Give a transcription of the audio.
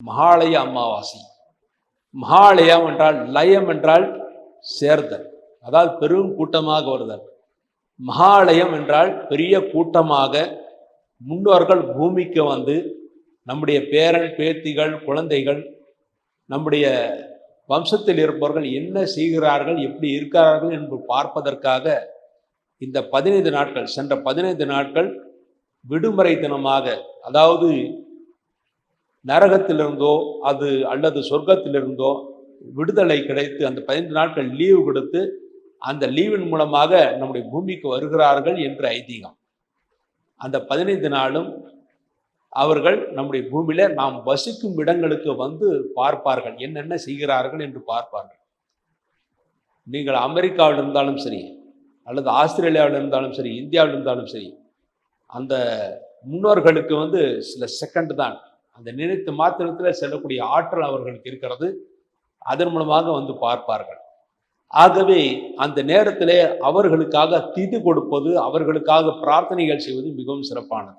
மகாலய அமாவாசை. மகாலயம் என்றால் லயம் என்றால் சேர்தல். அதாவது பெரும் கூட்டமாக வருதல். மகாலயம் என்றால் பெரிய கூட்டமாக முன்னோர்கள் பூமிக்கு வந்து நம்முடைய பேரன் பேத்திகள் குழந்தைகள் நம்முடைய வம்சத்தில் இருப்பவர்கள் என்ன செய்கிறார்கள் எப்படி இருக்கிறார்கள் என்று பார்ப்பதற்காக இந்த பதினைந்து நாட்கள் சென்ற பதினைந்து நாட்கள் விடுமுறை தினமாக அதாவது நரகத்திலிருந்தோ அது அல்லது சொர்க்கத்திலிருந்தோ விடுதலை கிடைத்து அந்த பதினைந்து நாட்கள் லீவு கொடுத்து அந்த லீவின் மூலமாக நம்முடைய பூமிக்கு வருகிறார்கள் என்று ஐதீகம். அந்த பதினைந்து நாளும் அவர்கள் நம்முடைய பூமியில நாம் வசிக்கும் இடங்களுக்கு வந்து பார்ப்பார்கள். என்னென்ன செய்கிறார்கள் என்று பார்ப்பார்கள். நீங்கள் அமெரிக்காவில் இருந்தாலும் சரி அல்லது ஆஸ்திரேலியாவில் இருந்தாலும் சரி இந்தியாவில் இருந்தாலும் சரி அந்த முன்னோர்களுக்கு வந்து சில செகண்ட் தான் அந்த நினைத்து மாத்திரத்தில் செல்லக்கூடிய ஆற்றல் அவர்களுக்கு இருக்கிறது. அதன் மூலமாக வந்து பார்ப்பார்கள். ஆகவே அந்த நேரத்திலே அவர்களுக்காக திதி கொடுப்பது அவர்களுக்காக பிரார்த்தனைகள் செய்வது மிகவும் சிறப்பானது.